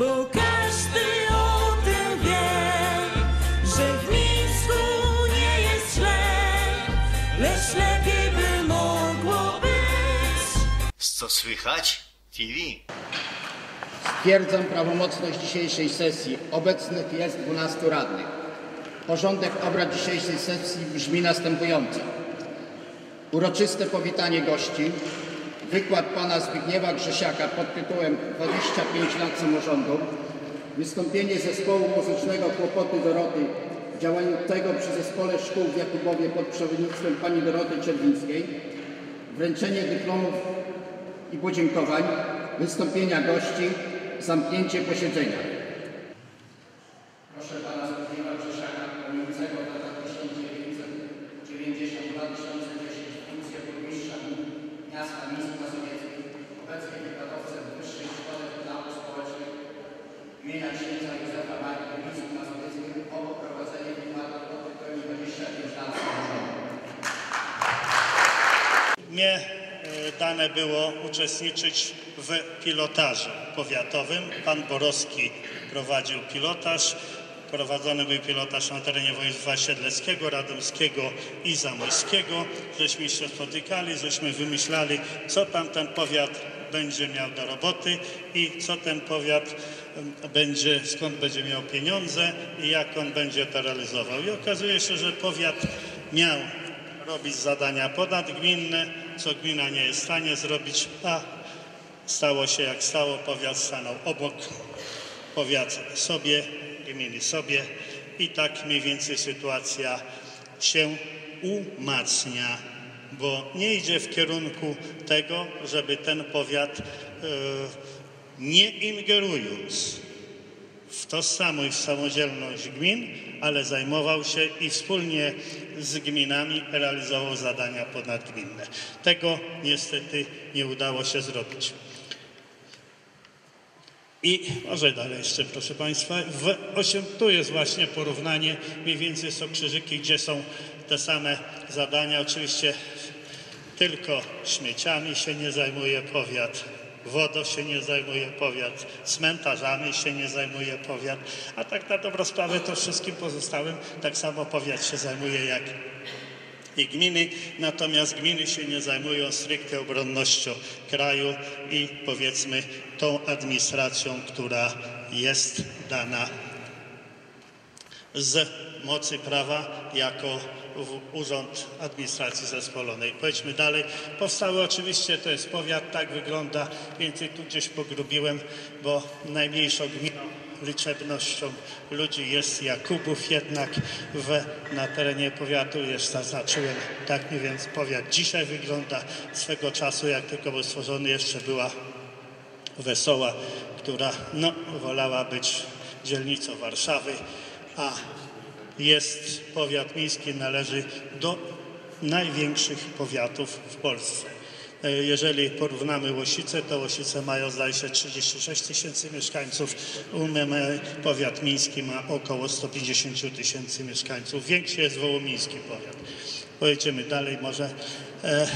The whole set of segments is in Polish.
bo każdy o tym wie, że w Mińsku nie jest źle, lecz lepiej by mogło być. Co słychać? TV. Stwierdzam prawomocność dzisiejszej sesji. Obecnych jest 12 radnych. Porządek obrad dzisiejszej sesji brzmi następująco. Uroczyste powitanie gości, wykład pana Zbigniewa Grzesiaka pod tytułem 25 lat samorządu, wystąpienie zespołu muzycznego Kłopoty Doroty działającego przy zespole szkół w Jakubowie pod przewodnictwem pani Doroty Czerwińskiej, wręczenie dyplomów i podziękowań, wystąpienia gości, zamknięcie posiedzenia. Proszę pana Zbigniewa Grzesiaka, pełniącego w latach 1992-2010 funkcję burmistrza miasta Mińsk Mazowiecki, obecnie wykładowcę w Wyższej Szkole Nauk Społecznych imienia księdza Józefa Marii w Mińsku Mazowieckim o poprowadzenie wykładu pod tytułem 25 lat samorządu. Mnie e, dane było uczestniczyć w pilotażu powiatowym. Pan Borowski prowadził pilotaż. Prowadzony był pilotaż na terenie województwa siedleckiego, radomskiego i zamojskiego. Żeśmy się spotykali, żeśmy wymyślali, co tam ten powiat będzie miał do roboty i co ten powiat będzie, skąd będzie miał pieniądze i jak on będzie to realizował. I okazuje się, że powiat miał robić zadania ponadgminne, co gmina nie jest w stanie zrobić, a stało się jak stało, powiat stanął obok, powiat sobie, gminy sobie. I tak mniej więcej sytuacja się umacnia, bo nie idzie w kierunku tego, żeby ten powiat e, nie ingerując w tożsamość, w samodzielność gmin, ale zajmował się i wspólnie z gminami realizował zadania ponadgminne. Tego niestety nie udało się zrobić. I może dalej jeszcze, proszę Państwa. W 8, tu jest właśnie porównanie, mniej więcej są krzyżyki, gdzie są te same zadania. Oczywiście tylko śmieciami się nie zajmuje powiat, wodą się nie zajmuje powiat, cmentarzami się nie zajmuje powiat, a tak na dobrą sprawę to wszystkim pozostałym tak samo powiat się zajmuje jak i gminy, natomiast gminy się nie zajmują stricte obronnością kraju i powiedzmy tą administracją, która jest dana z mocy prawa jako Urząd Administracji Zespolonej. Pojedźmy dalej. Powstały oczywiście, to jest powiat, tak wygląda, więcej tu gdzieś pogrubiłem, bo najmniejszą gminą liczebnością ludzi jest Jakubów, jednak w, na terenie powiatu jest zaznaczyłem, tak mniej więcej powiat dzisiaj wygląda. Swego czasu, jak tylko był stworzony, jeszcze była Wesoła, która no, wolała być dzielnicą Warszawy, a jest powiat miejski, należy do największych powiatów w Polsce. E, Jeżeli porównamy Łosice, to Łosice mają zdaje się 36 tysięcy mieszkańców, UMM powiat miejski ma około 150 tysięcy mieszkańców. Większy jest wołomiński powiat. Pojedziemy dalej może. E,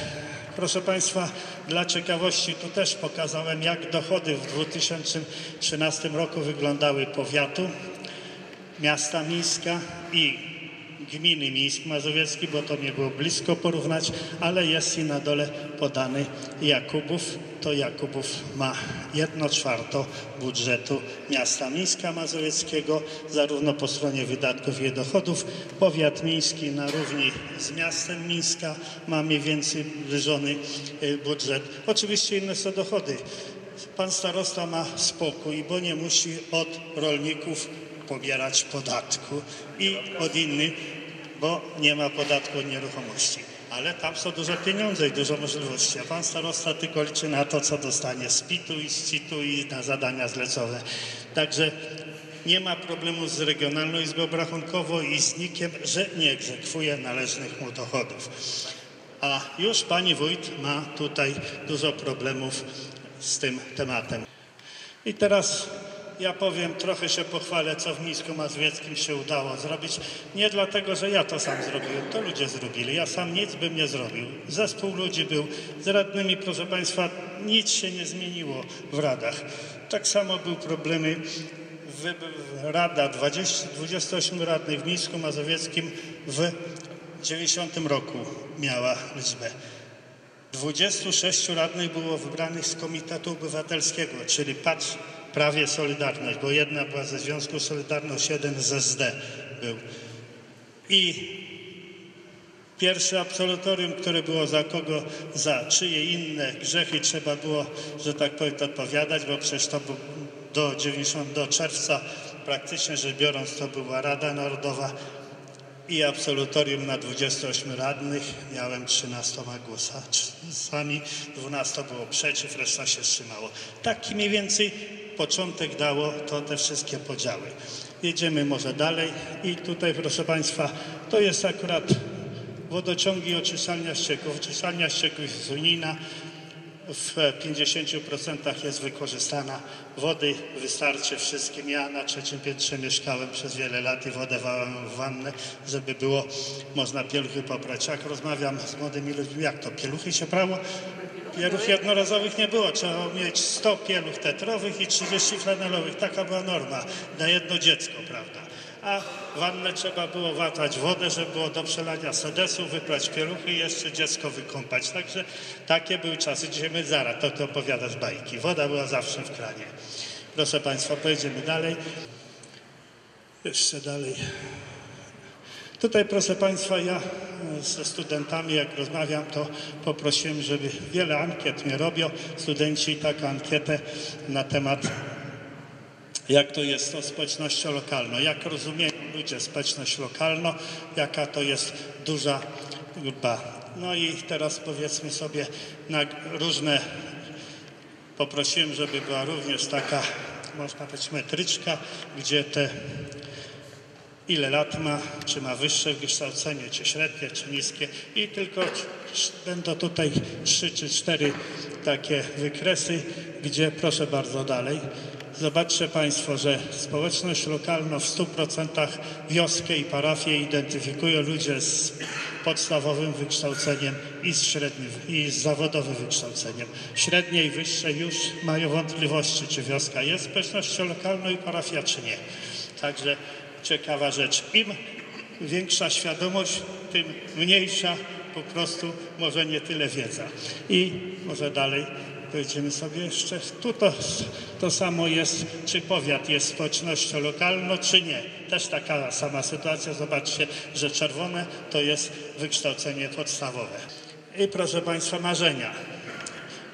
Proszę Państwa, dla ciekawości tu też pokazałem, jak dochody w 2013 roku wyglądały powiatu, miasta Mińska i gminy Mińsk Mazowiecki, bo to nie było blisko porównać, ale jest i na dole podany Jakubów. To Jakubów ma jedno czwarto budżetu miasta Mińska Mazowieckiego, zarówno po stronie wydatków, i dochodów. Powiat miński na równi z miastem Mińska ma mniej więcej zbliżony y, budżet. Oczywiście inne są dochody. Pan starosta ma spokój, bo nie musi od rolników pobierać podatku i od innych, bo nie ma podatku od nieruchomości. Ale tam są duże pieniądze i dużo możliwości, a pan starosta tylko liczy na to, co dostanie z PIT-u i z CIT-u i na zadania zlecone. Także nie ma problemu z Regionalną Izbą Obrachunkową i z NIK-iem, że nie egzekwuje należnych mu dochodów. A już pani wójt ma tutaj dużo problemów z tym tematem. I teraz ja powiem, trochę się pochwalę, co w Mińsku Mazowieckim się udało zrobić. Nie dlatego, że ja to sam zrobiłem, to ludzie zrobili. Ja sam nic bym nie zrobił. Zespół ludzi był z radnymi, proszę Państwa, nic się nie zmieniło w radach. Tak samo były problemy wy- Rada 20, 28 radnych w Mińsku Mazowieckim w 90 roku miała liczbę. 26 radnych było wybranych z Komitetu Obywatelskiego, czyli patrz prawie Solidarność, bo jedna była ze Związku Solidarność, jeden z SD był. I pierwsze absolutorium, które było za kogo, za czyje inne grzechy trzeba było, że tak powiem, odpowiadać, bo przecież to był do 90, do czerwca praktycznie rzecz biorąc to była Rada Narodowa i absolutorium na 28 radnych miałem 13 głosami, 12 było przeciw, reszta się wstrzymało. Taki mniej więcej początek dało to te wszystkie podziały. Jedziemy może dalej i tutaj proszę Państwa, to jest akurat wodociągi oczyszczalnia ścieków. Oczyszczalnia ścieków jest unijna, w 50% jest wykorzystana. Wody wystarczy wszystkim. Ja na trzecim piętrze mieszkałem przez wiele lat i wodę wałem w wannę, żeby było można pieluchy poprać. Jak rozmawiam z młodymi ludźmi, jak to pieluchy się prało? Pieluch jednorazowych nie było. Trzeba było mieć 100 pieluch tetrowych i 30 flanelowych. Taka była norma na jedno dziecko, prawda? A wannę trzeba było watać wodę, żeby było do przelania sedesu, wyprać pieluchy i jeszcze dziecko wykąpać. Także takie były czasy. Dzisiaj my zaraz to, to opowiadasz bajki. Woda była zawsze w kranie. Proszę Państwa, pojedziemy dalej. Jeszcze dalej. Tutaj, proszę Państwa, ja e, ze studentami, jak rozmawiam, to poprosiłem, żeby wiele ankiet mnie robią. Studenci taką ankietę na temat jak to jest to społecznością lokalną, jak rozumieją ludzie społeczność lokalną, jaka to jest duża grupa. No i teraz powiedzmy sobie na różne, poprosiłem, żeby była również taka, można powiedzieć, metryczka, gdzie te ile lat ma, czy ma wyższe wykształcenie, czy średnie, czy niskie i tylko będą tutaj trzy czy cztery takie wykresy, gdzie proszę bardzo dalej. Zobaczcie Państwo, że społeczność lokalna w 100% wioskę i parafię identyfikują ludzie z podstawowym wykształceniem i z średnim, i z zawodowym wykształceniem. Średnie i wyższe już mają wątpliwości, czy wioska jest społecznością lokalną i parafia, czy nie. Także ciekawa rzecz. Im większa świadomość, tym mniejsza po prostu może nie tyle wiedza. I może dalej pojedziemy sobie jeszcze. Tu to, to samo jest, czy powiat jest społecznością lokalną, czy nie. Też taka sama sytuacja. Zobaczcie, że czerwone to jest wykształcenie podstawowe. I proszę Państwa, marzenia.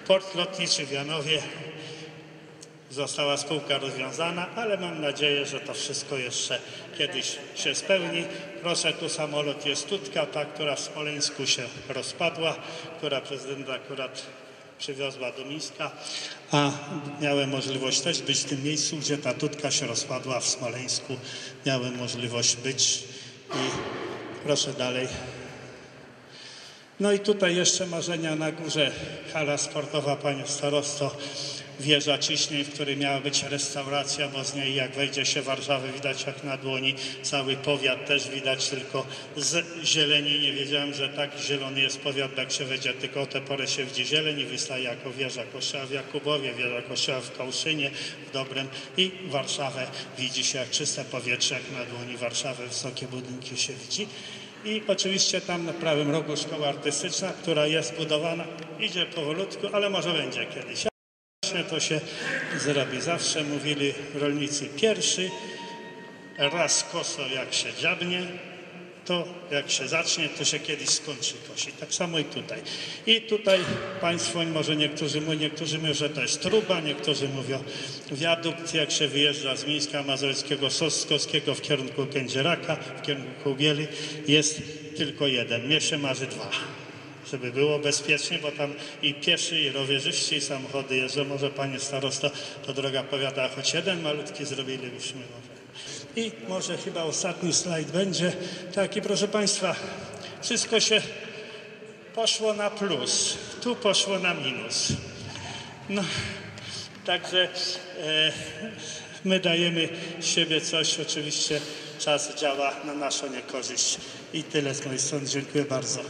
Port lotniczy w Janowie, została spółka rozwiązana, ale mam nadzieję, że to wszystko jeszcze kiedyś się spełni. Proszę, tu samolot jest Tutka, ta, która w Smoleńsku się rozpadła, która prezydent akurat przywiozła do Mińska, a miałem możliwość też być w tym miejscu, gdzie ta Tutka się rozpadła w Smoleńsku. Miałem możliwość być i proszę dalej. No i tutaj jeszcze marzenia na górze. Hala sportowa, panie starosto, wieża ciśnień, w której miała być restauracja, bo z niej jak wejdzie się Warszawę widać jak na dłoni. Cały powiat też widać tylko z zieleni. Nie wiedziałem, że tak zielony jest powiat, jak się wejdzie tylko o tę porę się widzi zieleń i wystaje jako wieża kościoła w Jakubowie, wieża kościoła w Kałszynie, w Dobrem i Warszawę widzi się jak czyste powietrze, jak na dłoni Warszawę, wysokie budynki się widzi. I oczywiście tam na prawym rogu szkoła artystyczna, która jest budowana, idzie powolutku, ale może będzie kiedyś. Właśnie to się zrobi. Zawsze mówili rolnicy pierwszy, raz koso jak się dziabnie, to jak się zacznie, to się kiedyś skończy kosić. Tak samo i tutaj. I tutaj Państwo, może niektórzy mówią, niektórzy mówią, że to jest truba, niektórzy mówią wiadukt, jak się wyjeżdża z Mińska Mazowieckiego, Soskowskiego w kierunku Kędzieraka, w kierunku Kubieli, jest tylko jeden. Mnie się marzy dwa żeby było bezpiecznie, bo tam i pieszy, i rowerzyści, i samochody jeżdżą. Może panie starosta, to droga powiata, choć jeden malutki zrobilibyśmy może. I może chyba ostatni slajd będzie taki, proszę państwa, wszystko się poszło na plus, tu poszło na minus. No, Także e, my dajemy siebie coś, oczywiście czas działa na naszą niekorzyść. I tyle z mojej strony. Dziękuję bardzo.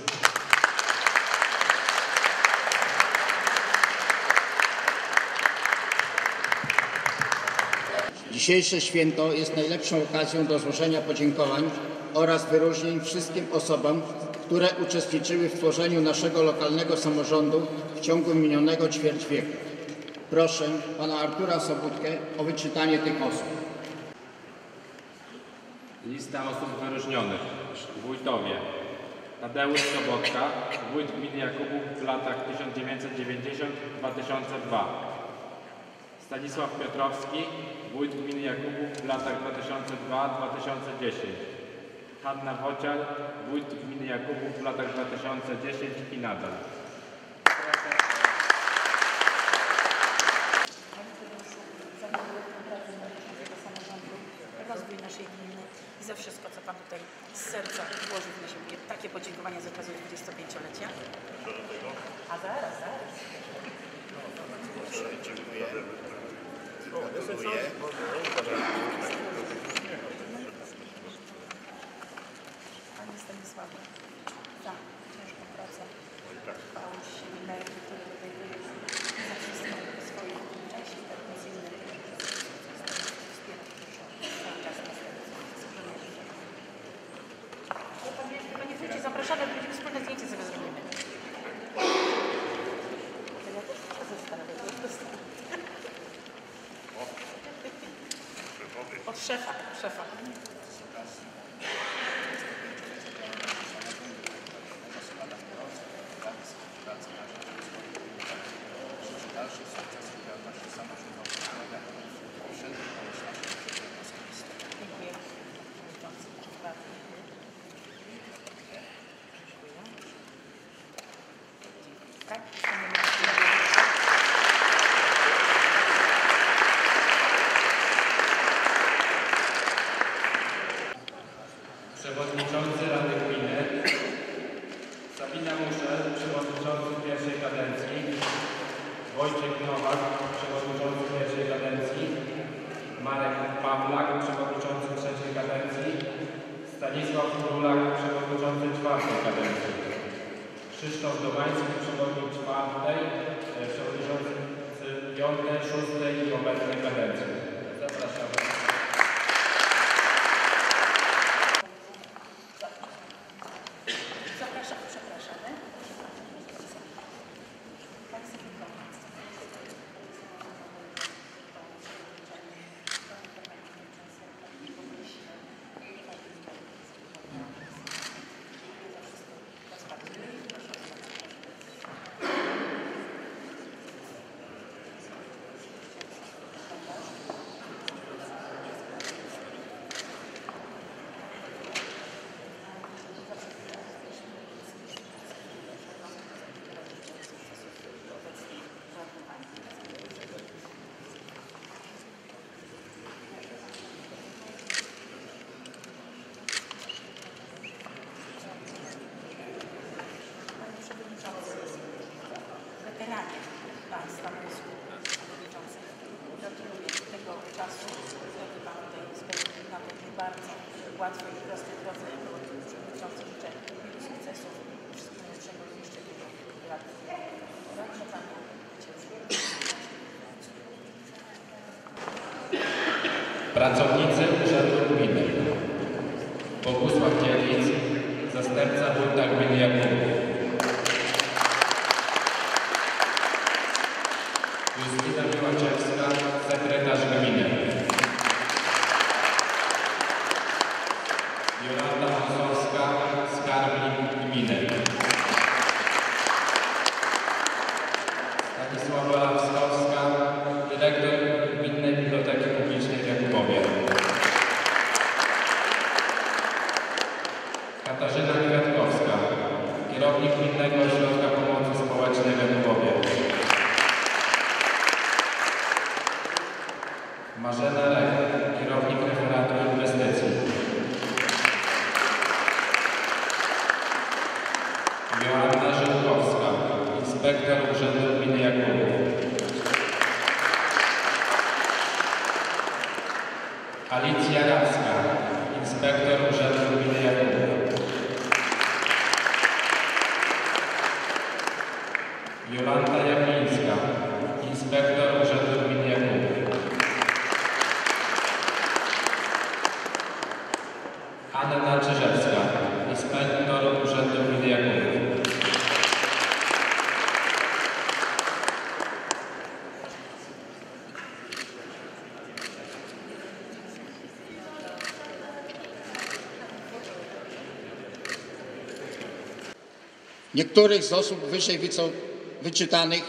Dzisiejsze święto jest najlepszą okazją do złożenia podziękowań oraz wyróżnień wszystkim osobom, które uczestniczyły w tworzeniu naszego lokalnego samorządu w ciągu minionego ćwierć wieku. Proszę pana Artura Sobutkę o wyczytanie tych osób. Lista osób wyróżnionych. Wójtowie. Tadeusz Sobotka, wójt gminy Jakubów w latach 1990-2002. Stanisław Piotrowski, wójt gminy Jakubów w latach 2002-2010. Hanna Wocial, wójt gminy Jakubów w latach 2010 i nadal. rozwój naszej gminy i za wszystko, co Pan tutaj z serca włożył w naszą gminę. Takie podziękowania z okazji 25-lecia. A zaraz, zaraz. Panie Stanisławie, za ciężką pracę, chwałę siebie, szefa, łatwej i prostej drodze. Życzę wielu sukcesów i najlepszego jeszcze wielu lat. Panią cieszyć. Pracownicy Urzędu Gminy. Bogusław Dziewic, zastępca wójta gminy Jakubów. Kierownik Gminnego Ośrodka Pomocy Społecznej w Jakubowie. Marzena Lech, kierownik referatu inwestycji. Joanna Żydkowska, inspektor Urzędu Gminy Jakubów. Alicja Racka, inspektor Urzędu Gminy Jakubów. Jolanta Jagińska, inspektor Urzędu Gminy Jakubów. Anna Czyżewska, inspektor Urzędu Gminy Jakubów. Niektórych z osób wyżej wyczytanych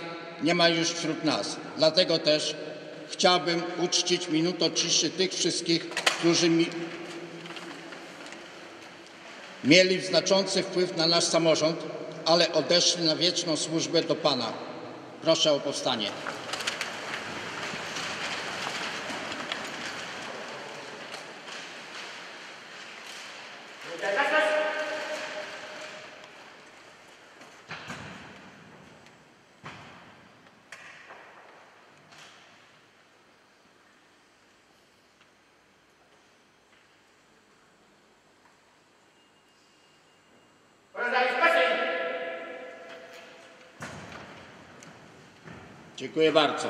nie ma już wśród nas. Dlatego też chciałbym uczcić minutą ciszy tych wszystkich, którzy mi mieli znaczący wpływ na nasz samorząd, ale odeszli na wieczną służbę do Pana. Proszę o powstanie. Dziękuję bardzo.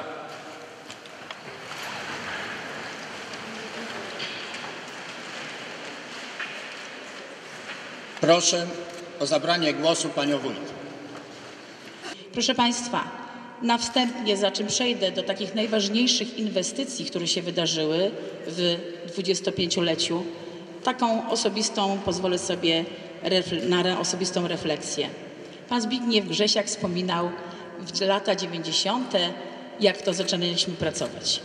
Proszę o zabranie głosu panią wójt. Proszę Państwa, na wstępie, za czym przejdę do takich najważniejszych inwestycji, które się wydarzyły w 25-leciu, taką osobistą pozwolę sobie na osobistą refleksję. Pan Zbigniew Grzesiak wspominał w lata 90., jak to zaczynaliśmy pracować.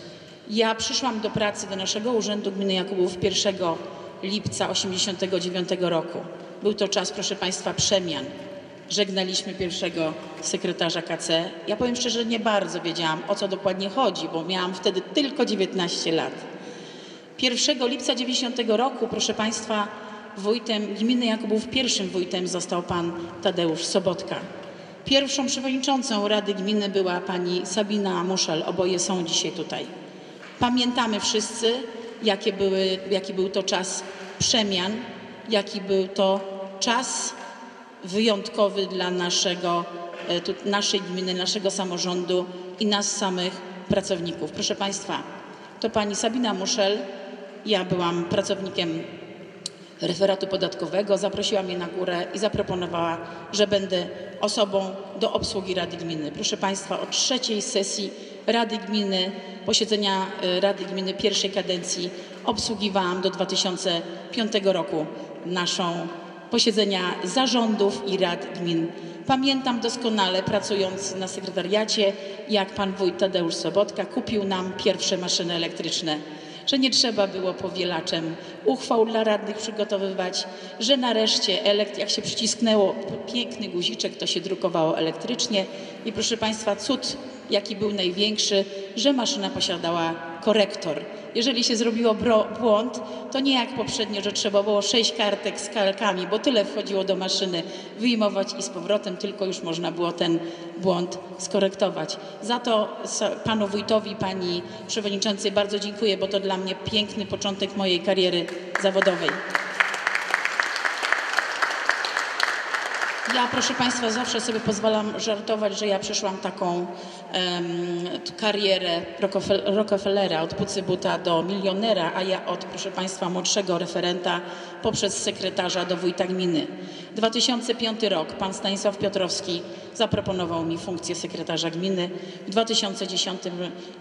Ja przyszłam do pracy do naszego Urzędu Gminy Jakubów 1 lipca 89 roku. Był to czas, proszę Państwa, przemian. Żegnaliśmy pierwszego sekretarza KC. Ja powiem szczerze, nie bardzo wiedziałam, o co dokładnie chodzi, bo miałam wtedy tylko 19 lat. 1 lipca 90 roku, proszę Państwa, wójtem gminy Jakubów, pierwszym wójtem został pan Tadeusz Sobotka. Pierwszą przewodniczącą Rady Gminy była pani Sabina Muszel. Oboje są dzisiaj tutaj. Pamiętamy wszyscy, jakie były, jaki był to czas przemian, jaki był to czas wyjątkowy dla naszego, e, naszej gminy, naszego samorządu i nas samych pracowników. Proszę Państwa, to pani Sabina Muszel, ja byłam pracownikiem referatu podatkowego, zaprosiła mnie na górę i zaproponowała, że będę osobą do obsługi Rady Gminy. Proszę Państwa, od trzeciej sesji Rady Gminy, posiedzenia e, Rady Gminy pierwszej kadencji obsługiwałam do 2005 roku naszą posiedzenia zarządów i rad gmin. Pamiętam doskonale, pracując na sekretariacie, jak pan wójt Tadeusz Sobotka kupił nam pierwsze maszyny elektryczne że nie trzeba było powielaczem uchwał dla radnych przygotowywać, że nareszcie elekt, jak się przycisknęło piękny guziczek, to się drukowało elektrycznie. I proszę Państwa, cud jaki był największy, że maszyna posiadała korektor. Jeżeli się zrobiło błąd, to nie jak poprzednio, że trzeba było sześć kartek z kalkami, bo tyle wchodziło do maszyny, wyjmować i z powrotem, tylko już można było ten błąd skorektować. Za to panu wójtowi, pani przewodniczącej bardzo dziękuję, bo to dla mnie piękny początek mojej kariery zawodowej. Ja, proszę Państwa, zawsze sobie pozwalam żartować, że ja przeszłam taką em, karierę Rockefe- Rockefellera od pucybuta do milionera, a ja od, proszę Państwa, młodszego referenta poprzez sekretarza do wójta gminy. 2005 rok, pan Stanisław Piotrowski zaproponował mi funkcję sekretarza gminy. W 2010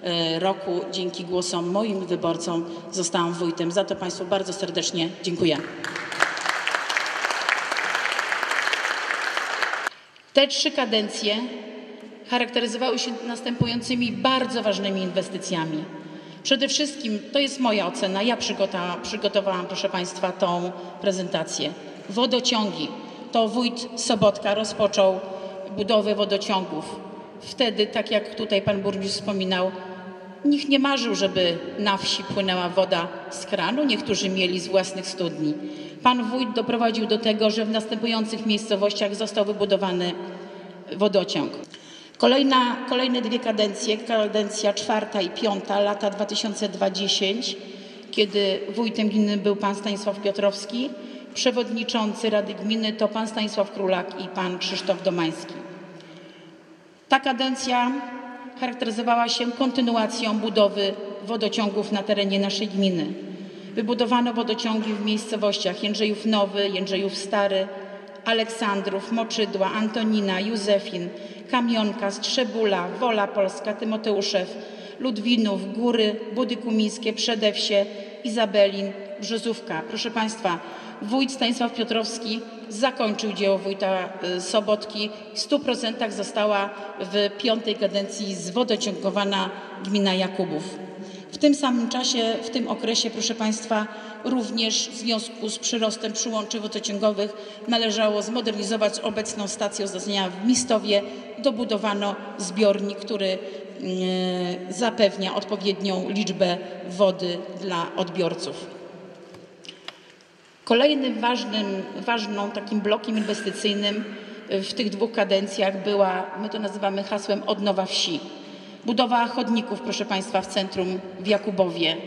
e, roku, dzięki głosom moim wyborcom, zostałam wójtem. Za to Państwu bardzo serdecznie dziękuję. Te trzy kadencje charakteryzowały się następującymi bardzo ważnymi inwestycjami. Przede wszystkim, to jest moja ocena, ja przygotowałam, przygotowałam proszę Państwa, tą prezentację. Wodociągi. To wójt Sobotka rozpoczął budowę wodociągów. Wtedy, tak jak tutaj pan burmistrz wspominał, Nikt nie marzył, żeby na wsi płynęła woda z kranu, niektórzy mieli z własnych studni. Pan wójt doprowadził do tego, że w następujących miejscowościach został wybudowany wodociąg. Kolejna, kolejne dwie kadencje, kadencja czwarta i piąta, lata 2020, kiedy wójtem gminy był pan Stanisław Piotrowski, przewodniczący Rady Gminy to pan Stanisław Królak i pan Krzysztof Domański. Ta kadencja charakteryzowała się kontynuacją budowy wodociągów na terenie naszej gminy. Wybudowano wodociągi w miejscowościach Jędrzejów Nowy, Jędrzejów Stary, Aleksandrów, Moczydła, Antonina, Józefin, Kamionka, Strzebula, Wola Polska, Tymoteuszew, Ludwinów, Góry, Budy Kumińskie, Przedewsie, Izabelin, Brzozówka. Proszę Państwa, wójt Stanisław Piotrowski zakończył dzieło wójta y, Sobotki. W 100% została w piątej kadencji zwodociągowana gmina Jakubów. W tym samym czasie, w tym okresie, proszę Państwa, również w związku z przyrostem przyłączy wodociągowych należało zmodernizować obecną stację oznaczenia w Mistowie. Dobudowano zbiornik, który e, zapewnia odpowiednią liczbę wody dla odbiorców. Kolejnym ważnym, ważną takim blokiem inwestycyjnym w tych dwóch kadencjach była, my to nazywamy hasłem odnowa wsi. Budowa chodników, proszę Państwa, w centrum w Jakubowie.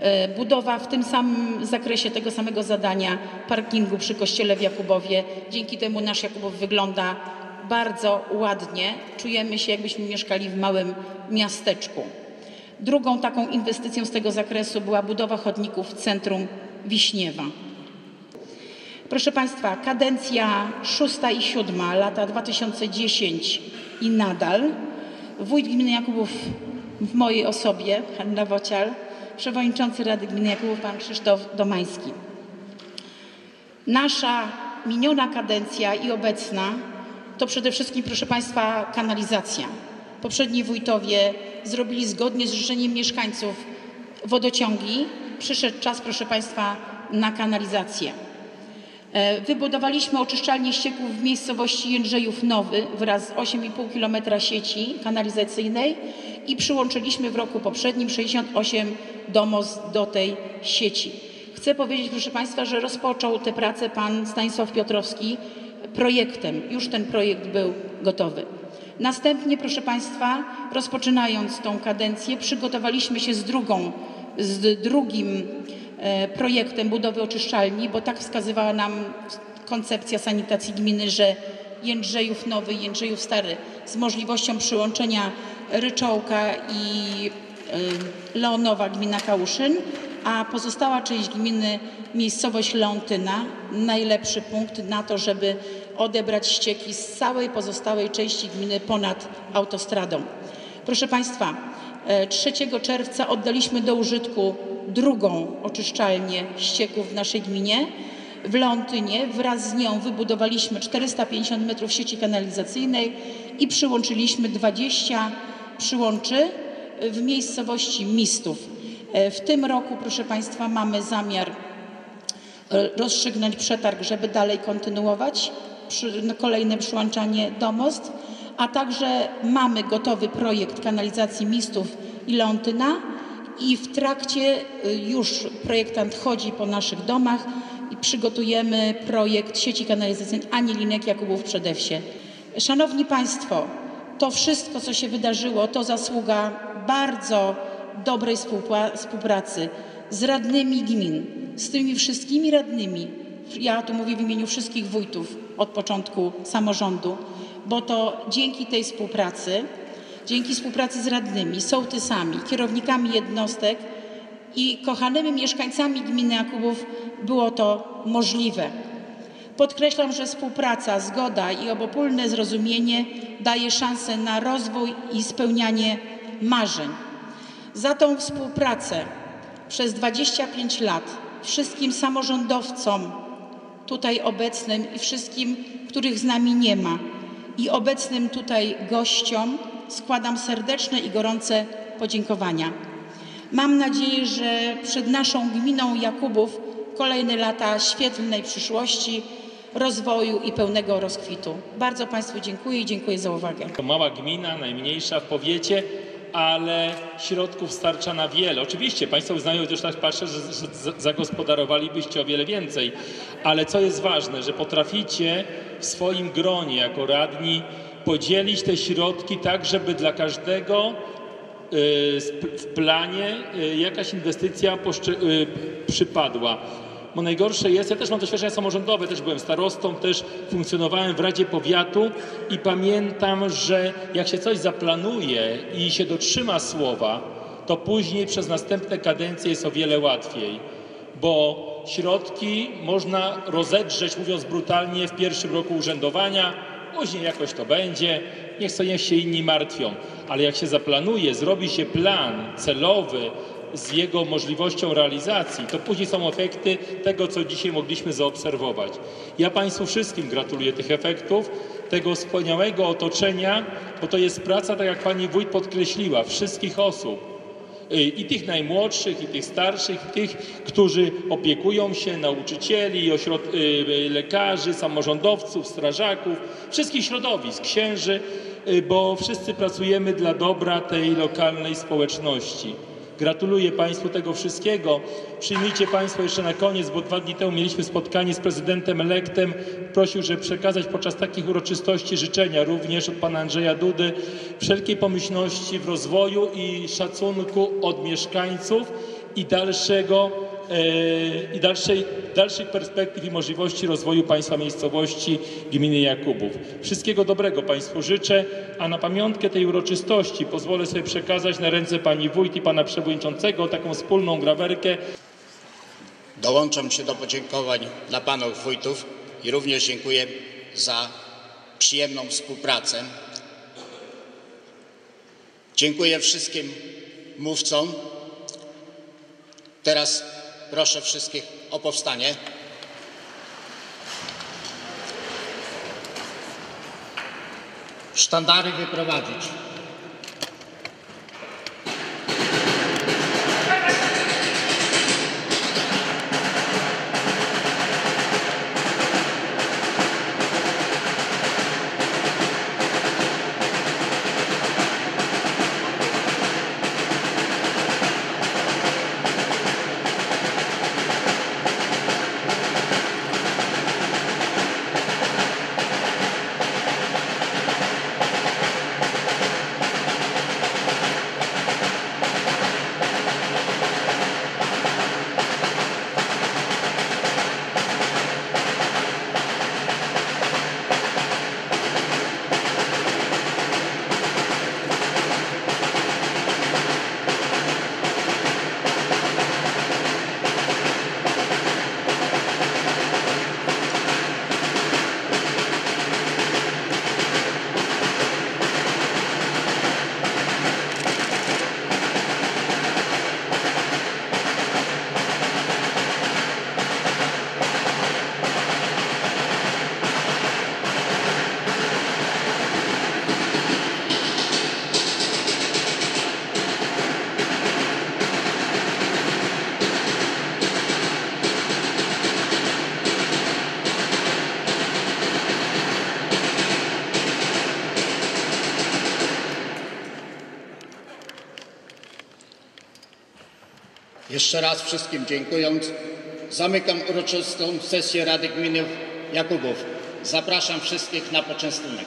E, Budowa w tym samym zakresie tego samego zadania parkingu przy kościele w Jakubowie. Dzięki temu nasz Jakubów wygląda bardzo ładnie. Czujemy się, jakbyśmy mieszkali w małym miasteczku. Drugą taką inwestycją z tego zakresu była budowa chodników w centrum Wiśniewa. Proszę Państwa, kadencja szósta i siódma, lata 2010 i nadal. Wójt Gminy Jakubów w mojej osobie, Hanna Wocial, przewodniczący Rady Gminy Jakubów, pan Krzysztof Domański. Nasza miniona kadencja i obecna to przede wszystkim, proszę Państwa, kanalizacja. Poprzedni wójtowie zrobili zgodnie z życzeniem mieszkańców wodociągi. Przyszedł czas, proszę Państwa, na kanalizację. E, Wybudowaliśmy oczyszczalnię ścieków w miejscowości Jędrzejów Nowy wraz z 8,5 km sieci kanalizacyjnej i przyłączyliśmy w roku poprzednim 68 domostw do tej sieci. Chcę powiedzieć, proszę Państwa, że rozpoczął tę pracę pan Stanisław Piotrowski projektem. Już ten projekt był gotowy. Następnie, proszę Państwa, rozpoczynając tą kadencję, przygotowaliśmy się z drugą, z drugim projektem budowy oczyszczalni, bo tak wskazywała nam koncepcja sanitacji gminy, że Jędrzejów Nowy Jędrzejów Stary z możliwością przyłączenia Ryczołka i y, Leonowa, gmina Kałuszyn, a pozostała część gminy, miejscowość Leontyna, najlepszy punkt na to, żeby odebrać ścieki z całej pozostałej części gminy ponad autostradą. Proszę Państwa, e, 3 czerwca oddaliśmy do użytku drugą oczyszczalnię ścieków w naszej gminie. W Leontynie wraz z nią wybudowaliśmy 450 metrów sieci kanalizacyjnej i przyłączyliśmy 20 przyłączy w miejscowości Mistów. E, W tym roku, proszę Państwa, mamy zamiar e, rozstrzygnąć przetarg, żeby dalej kontynuować kolejne przyłączanie domostw, a także mamy gotowy projekt kanalizacji Mistów i Leontyna i w trakcie y, już projektant chodzi po naszych domach i przygotujemy projekt sieci kanalizacyjnej Anielinek Jakubów Przedewsie. Szanowni Państwo, to wszystko, co się wydarzyło, to zasługa bardzo dobrej współpracy z radnymi gmin, z tymi wszystkimi radnymi. Ja tu mówię w imieniu wszystkich wójtów od początku samorządu, bo to dzięki tej współpracy, dzięki współpracy z radnymi, sołtysami, kierownikami jednostek i kochanymi mieszkańcami gminy Jakubów było to możliwe. Podkreślam, że współpraca, zgoda i obopólne zrozumienie daje szansę na rozwój i spełnianie marzeń. Za tą współpracę przez 25 lat wszystkim samorządowcom tutaj obecnym i wszystkim, których z nami nie ma i obecnym tutaj gościom składam serdeczne i gorące podziękowania. Mam nadzieję, że przed naszą gminą Jakubów kolejne lata świetlnej przyszłości, rozwoju i pełnego rozkwitu. Bardzo Państwu dziękuję i dziękuję za uwagę. To mała gmina, najmniejsza w powiecie, ale środków starcza na wiele. Oczywiście Państwo uznają, też tak patrzę, że, zagospodarowalibyście o wiele więcej, ale co jest ważne, że potraficie w swoim gronie jako radni podzielić te środki tak, żeby dla każdego y, w planie y, jakaś inwestycja y, przypadła. Bo najgorsze jest, ja też mam doświadczenia samorządowe, też byłem starostą, też funkcjonowałem w Radzie Powiatu i pamiętam, że jak się coś zaplanuje i się dotrzyma słowa, to później przez następne kadencje jest o wiele łatwiej, bo środki można rozedrzeć, mówiąc brutalnie, w pierwszym roku urzędowania, później jakoś to będzie, niech sobie się inni martwią. Ale jak się zaplanuje, zrobi się plan celowy z jego możliwością realizacji, to później są efekty tego, co dzisiaj mogliśmy zaobserwować. Ja Państwu wszystkim gratuluję tych efektów, tego wspaniałego otoczenia, bo to jest praca, tak jak Pani Wójt podkreśliła, wszystkich osób. Y, i tych najmłodszych, i tych starszych, i tych, którzy opiekują się, nauczycieli, y, y, lekarzy, samorządowców, strażaków, wszystkich środowisk, księży, bo wszyscy pracujemy dla dobra tej lokalnej społeczności. Gratuluję Państwu tego wszystkiego. Przyjmijcie Państwo jeszcze na koniec, bo dwa dni temu mieliśmy spotkanie z prezydentem elektem. Prosił, żeby przekazać podczas takich uroczystości życzenia również od pana Andrzeja Dudy wszelkiej pomyślności w rozwoju i szacunku od mieszkańców i dalszego i dalszej, dalszych perspektyw i możliwości rozwoju państwa miejscowości gminy Jakubów. Wszystkiego dobrego Państwu życzę, a na pamiątkę tej uroczystości pozwolę sobie przekazać na ręce Pani Wójt i Pana Przewodniczącego taką wspólną grawerkę Dołączam się do podziękowań dla panów wójtów i również dziękuję za przyjemną współpracę. Dziękuję wszystkim mówcom. Teraz proszę wszystkich o powstanie. Sztandary wyprowadzić. Jeszcze raz wszystkim dziękując, zamykam uroczystą sesję Rady Gminy Jakubów. Zapraszam wszystkich na poczęstunek.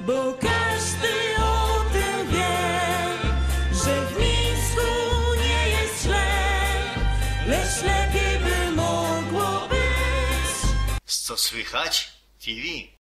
Bo każdy o tym wie, że w Mińsku nie jest źle, lecz lepiej by mogło być. Co słychać? TV.